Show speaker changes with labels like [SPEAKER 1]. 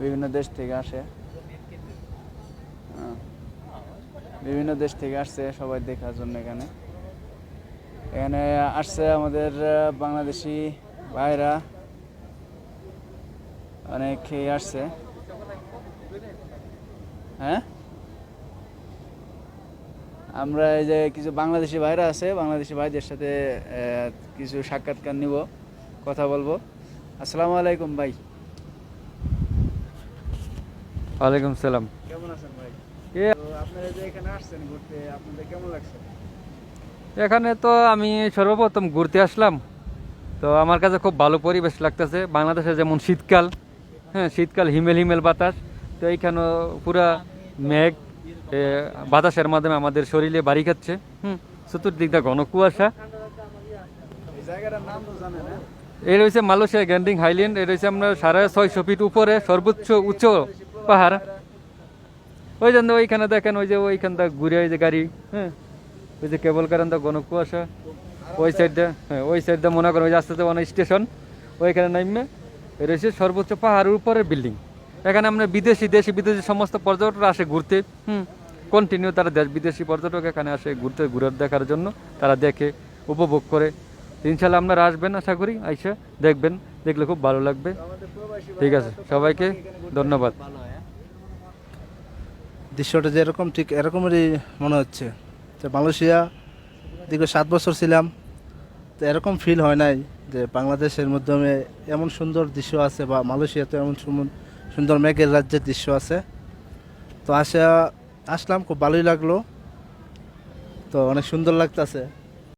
[SPEAKER 1] বিভিন্ন দেশ থেকে আসে। হ্যাঁ। বিভিন্ন দেশ থেকে আসছে সবাই দেখার জন্য এখানে। এখানে আসছে আমাদের বাংলাদেশি ভাইরা। অনেকেই আসছে। হ্যাঁ? আমরা এই যে কিছু বাংলাদেশি ভাইরা আছে, বাংলাদেশি ভাইদের সাথে কিছু সাক্ষাৎকার নিব, কথা বলব। আসসালামু আলাইকুম ভাই।
[SPEAKER 2] ওয়ালাইকুম সালাম।
[SPEAKER 1] কেমন আছেন ভাই? আপনারা যে এখানে আসছেন ঘুরতে আপনাদের কেমন লাগছে?
[SPEAKER 2] এখানে তো আমি সর্বপ্রথম ঘুরতে আসলাম। তো আমার কাছে খুব ভালো পরিবেশ লাগতেছে। বাংলাদেশে যেমন শীতকাল হ্যাঁ শীতকাল হিমেল হিমেল বাতাস তো এইখানেও পুরা মেঘ বাতাসের মাধ্যমে আমাদের শরীরে বাড়ি খাচ্ছে। হুম চতুর্দিকটা ঘন কুয়াশা।
[SPEAKER 1] এই হ্যাঁ?
[SPEAKER 2] এই রয়েছে মালয়েশিয়া গ্যান্ডিং হাইল্যান্ড। এই রয়েছে আমরা সাড়ে ছয়শো ফিট উপরে সর্বোচ্চ উচ্চ পাহাড়। ওই জন্য ওইখানে দেখেন, ওই যে ওইখানটা ঘুরে ওই যে গাড়ি হ্যাঁ? ওই যে কেবল কারেন্ট ঘন কুয়াশা। ওই সাইডটা হ্যাঁ ওই সাইডটা মনে করেন ওই যে আস্তে অনেক স্টেশন ওইখানে নামবে রয়েছে সর্বোচ্চ পাহাড়ের উপরের বিল্ডিং এখানে আমরা বিদেশি, দেশি, বিদেশি সমস্ত পর্যটকরা আসে ঘুরতে, হুম? কন্টিনিউ তারা দেশ, বিদেশি পর্যটক এখানে আসে ঘুরতে, ঘুরার দেখার জন্য তারা দেখে, উপভোগ করে। ইনশাল্লাহ আপনারা আসবেন আশা করি, আইসা দেখবেন, দেখলে খুব ভালো লাগবে। ঠিক আছে, সবাইকে ধন্যবাদ।
[SPEAKER 3] দৃশ্যটা যেরকম, ঠিক এরকমেরই মনে হচ্ছে। তো মালয়েশিয়া, দীর্ঘ সাত বছর ছিলাম, তো এরকম ফিল হয় নাই যে বাংলাদেশের মাধ্যমে এমন সুন্দর দৃশ্য আছে বা মালয়েশিয়াতে এমন সুন্দর মেঘের রাজ্যের দৃশ্য আছে। তো আসা, আসলাম, খুব ভালোই লাগল। তো অনেক সুন্দর লাগতেছে।